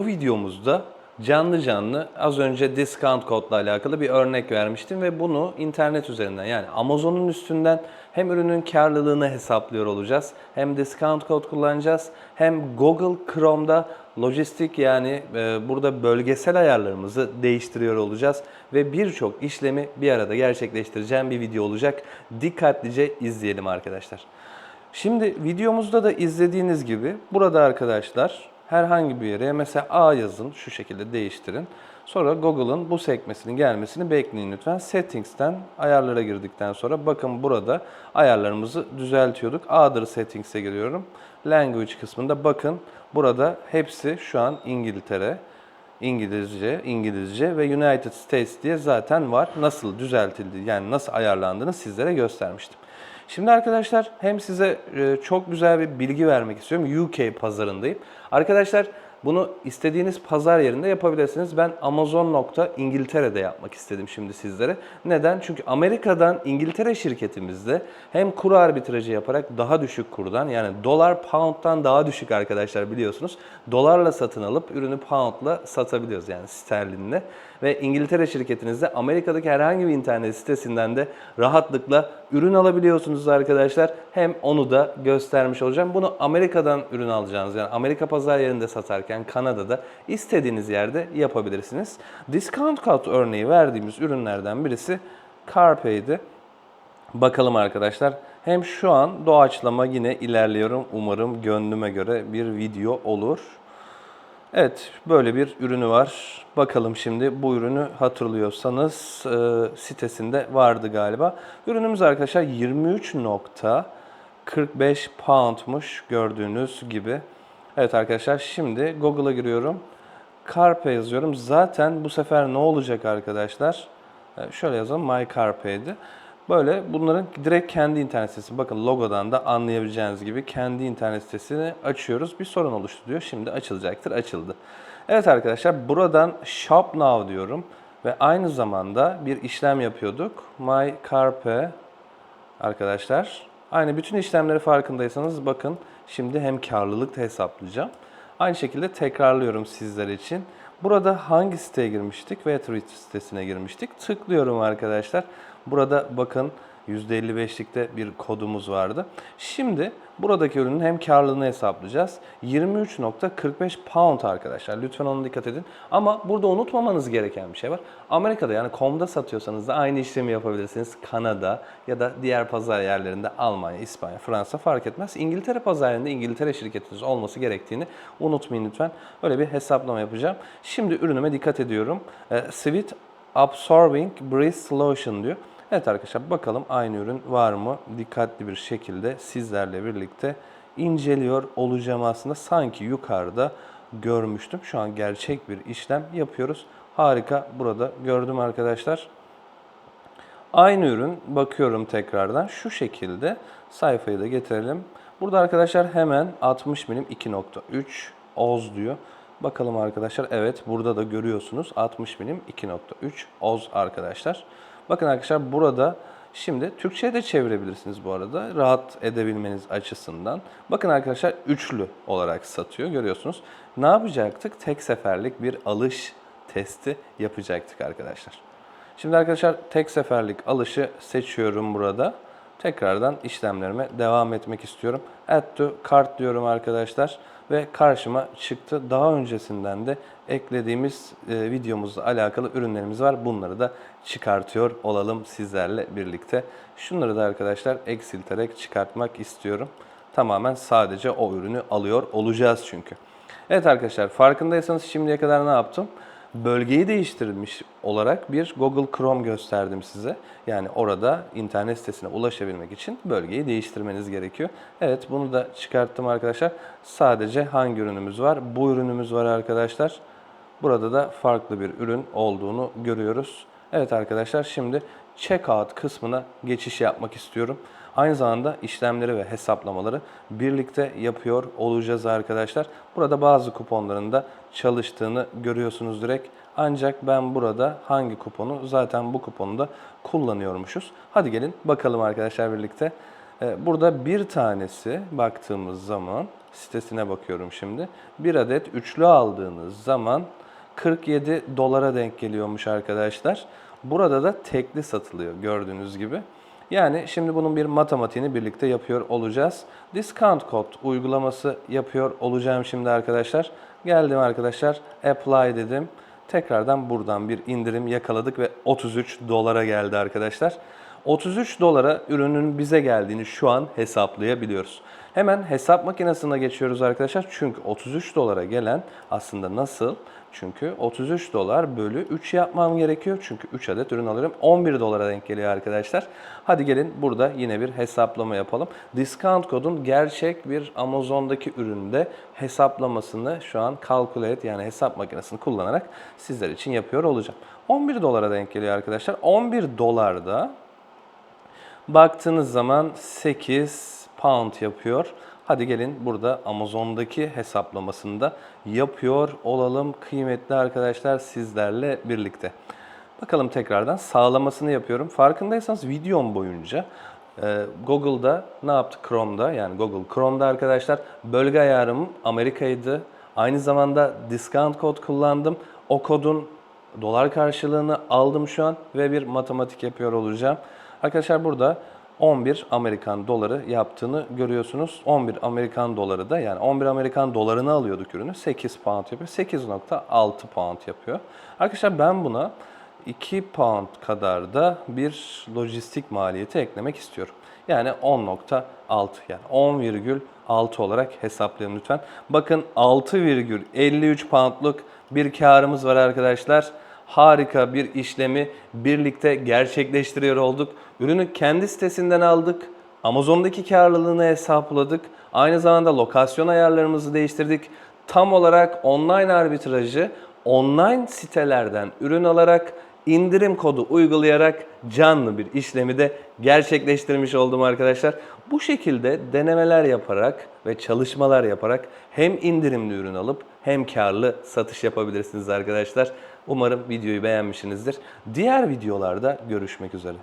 Bu videomuzda canlı canlı az önce discount kodla alakalı bir örnek vermiştim ve bunu internet üzerinden yani Amazon'un üstünden hem ürünün karlılığını hesaplıyor olacağız hem discount kod kullanacağız hem Google Chrome'da lojistik yani e, burada bölgesel ayarlarımızı değiştiriyor olacağız ve birçok işlemi bir arada gerçekleştireceğim bir video olacak. Dikkatlice izleyelim arkadaşlar. Şimdi videomuzda da izlediğiniz gibi burada arkadaşlar herhangi bir yere mesela A yazın şu şekilde değiştirin. Sonra Google'ın bu sekmesinin gelmesini bekleyin lütfen. Settings'ten ayarlara girdikten sonra bakın burada ayarlarımızı düzeltiyorduk. A'dır Settings'e giriyorum. Language kısmında bakın burada hepsi şu an İngiltere. İngilizce, İngilizce ve United States diye zaten var. Nasıl düzeltildi yani nasıl ayarlandığını sizlere göstermiştim. Şimdi arkadaşlar hem size e, çok güzel bir bilgi vermek istiyorum. UK pazarındayım. Arkadaşlar bunu istediğiniz pazar yerinde yapabilirsiniz. Ben Amazon.İngiltere'de yapmak istedim şimdi sizlere. Neden? Çünkü Amerika'dan İngiltere şirketimizde hem kur arbitrajı yaparak daha düşük kurdan yani dolar pound'dan daha düşük arkadaşlar biliyorsunuz. Dolarla satın alıp ürünü pound'la satabiliyoruz yani sterlinle. Ve İngiltere şirketinizde Amerika'daki herhangi bir internet sitesinden de rahatlıkla ürün alabiliyorsunuz arkadaşlar. Hem onu da göstermiş olacağım. Bunu Amerika'dan ürün alacağınız yani Amerika pazar yerinde satarken Kanada'da istediğiniz yerde yapabilirsiniz. Discount code örneği verdiğimiz ürünlerden birisi Carpe'ydi. Bakalım arkadaşlar. Hem şu an doğaçlama yine ilerliyorum. Umarım gönlüme göre bir video olur. Evet, böyle bir ürünü var. Bakalım şimdi bu ürünü hatırlıyorsanız e, sitesinde vardı galiba. Ürünümüz arkadaşlar 23.45 poundmuş gördüğünüz gibi. Evet arkadaşlar şimdi Google'a giriyorum. Carpe yazıyorum. Zaten bu sefer ne olacak arkadaşlar? E, Şöyle yazalım. My Carpe'ydi. Böyle bunların direkt kendi internet sitesi. Bakın logodan da anlayabileceğiniz gibi kendi internet sitesini açıyoruz. Bir sorun oluştu diyor. Şimdi açılacaktır. Açıldı. Evet arkadaşlar buradan Shop Now diyorum. Ve aynı zamanda bir işlem yapıyorduk. My Carpe arkadaşlar. Aynı bütün işlemleri farkındaysanız bakın şimdi hem karlılık da hesaplayacağım. Aynı şekilde tekrarlıyorum sizler için. Burada hangi siteye girmiştik? Wetreach sitesine girmiştik. Tıklıyorum arkadaşlar. Burada bakın %55'likte bir kodumuz vardı. Şimdi buradaki ürünün hem karlılığını hesaplayacağız. 23.45 pound arkadaşlar. Lütfen ona dikkat edin. Ama burada unutmamanız gereken bir şey var. Amerika'da yani com'da satıyorsanız da aynı işlemi yapabilirsiniz. Kanada ya da diğer pazar yerlerinde Almanya, İspanya, Fransa fark etmez. İngiltere pazar yerinde İngiltere şirketiniz olması gerektiğini unutmayın lütfen. Öyle bir hesaplama yapacağım. Şimdi ürünüme dikkat ediyorum. E, Sweet Absorbing Breeze Lotion diyor. Evet arkadaşlar bakalım aynı ürün var mı? Dikkatli bir şekilde sizlerle birlikte inceliyor olacağım aslında. Sanki yukarıda görmüştüm. Şu an gerçek bir işlem yapıyoruz. Harika burada gördüm arkadaşlar. Aynı ürün bakıyorum tekrardan şu şekilde sayfayı da getirelim. Burada arkadaşlar hemen 60 milim 2.3 oz diyor. Bakalım arkadaşlar evet burada da görüyorsunuz 60 milim 2.3 oz arkadaşlar. Bakın arkadaşlar burada şimdi Türkçe'ye de çevirebilirsiniz bu arada rahat edebilmeniz açısından. Bakın arkadaşlar üçlü olarak satıyor görüyorsunuz. Ne yapacaktık? Tek seferlik bir alış testi yapacaktık arkadaşlar. Şimdi arkadaşlar tek seferlik alışı seçiyorum burada. Tekrardan işlemlerime devam etmek istiyorum. Add to cart diyorum arkadaşlar ve karşıma çıktı. Daha öncesinden de eklediğimiz e, videomuzla alakalı ürünlerimiz var. Bunları da çıkartıyor olalım sizlerle birlikte. Şunları da arkadaşlar eksilterek çıkartmak istiyorum. Tamamen sadece o ürünü alıyor olacağız çünkü. Evet arkadaşlar farkındaysanız şimdiye kadar ne yaptım? Bölgeyi değiştirilmiş olarak bir Google Chrome gösterdim size. Yani orada internet sitesine ulaşabilmek için bölgeyi değiştirmeniz gerekiyor. Evet bunu da çıkarttım arkadaşlar. Sadece hangi ürünümüz var? Bu ürünümüz var arkadaşlar. Burada da farklı bir ürün olduğunu görüyoruz. Evet arkadaşlar şimdi checkout kısmına geçiş yapmak istiyorum. Aynı zamanda işlemleri ve hesaplamaları birlikte yapıyor olacağız arkadaşlar. Burada bazı kuponların da çalıştığını görüyorsunuz direkt. Ancak ben burada hangi kuponu zaten bu kuponu da kullanıyormuşuz. Hadi gelin bakalım arkadaşlar birlikte. E, Burada bir tanesi baktığımız zaman sitesine bakıyorum şimdi. Bir adet üçlü aldığınız zaman 47 dolara denk geliyormuş arkadaşlar. Burada da tekli satılıyor gördüğünüz gibi. Yani şimdi bunun bir matematiğini birlikte yapıyor olacağız. Discount code uygulaması yapıyor olacağım şimdi arkadaşlar. Geldim arkadaşlar apply dedim. Tekrardan buradan bir indirim yakaladık ve 33 dolara geldi arkadaşlar. 33 dolara ürünün bize geldiğini şu an hesaplayabiliyoruz. Hemen hesap makinesine geçiyoruz arkadaşlar. Çünkü 33 dolara gelen aslında nasıl? Çünkü 33 dolar bölü 3 yapmam gerekiyor. Çünkü 3 adet ürün alıyorum. 11 dolara denk geliyor arkadaşlar. Hadi gelin burada yine bir hesaplama yapalım. Discount kodun gerçek bir Amazon'daki üründe hesaplamasını şu an calculate yani hesap makinesini kullanarak sizler için yapıyor olacağım. 11 dolara denk geliyor arkadaşlar. 11 dolarda Baktığınız zaman 8 pound yapıyor. Hadi gelin burada Amazon'daki hesaplamasını da yapıyor olalım kıymetli arkadaşlar sizlerle birlikte. Bakalım tekrardan sağlamasını yapıyorum. Farkındaysanız videom boyunca e, Google'da ne yaptı? Chrome'da yani Google Chrome'da arkadaşlar bölge ayarım Amerika'ydı. Aynı zamanda discount kod kullandım. O kodun dolar karşılığını aldım şu an ve bir matematik yapıyor olacağım. Arkadaşlar burada 11 Amerikan doları yaptığını görüyorsunuz. 11 Amerikan doları da yani 11 Amerikan dolarını alıyorduk ürünü 8 pound yapıyor. 8.6 pound yapıyor. Arkadaşlar ben buna 2 pound kadar da bir lojistik maliyeti eklemek istiyorum. Yani 10.6 yani 10,6 olarak hesaplayalım lütfen. Bakın 6,53 poundluk bir karımız var arkadaşlar harika bir işlemi birlikte gerçekleştiriyor olduk. Ürünü kendi sitesinden aldık. Amazon'daki karlılığını hesapladık. Aynı zamanda lokasyon ayarlarımızı değiştirdik. Tam olarak online arbitrajı online sitelerden ürün alarak indirim kodu uygulayarak canlı bir işlemi de gerçekleştirmiş oldum arkadaşlar. Bu şekilde denemeler yaparak ve çalışmalar yaparak hem indirimli ürün alıp hem karlı satış yapabilirsiniz arkadaşlar. Umarım videoyu beğenmişsinizdir. Diğer videolarda görüşmek üzere.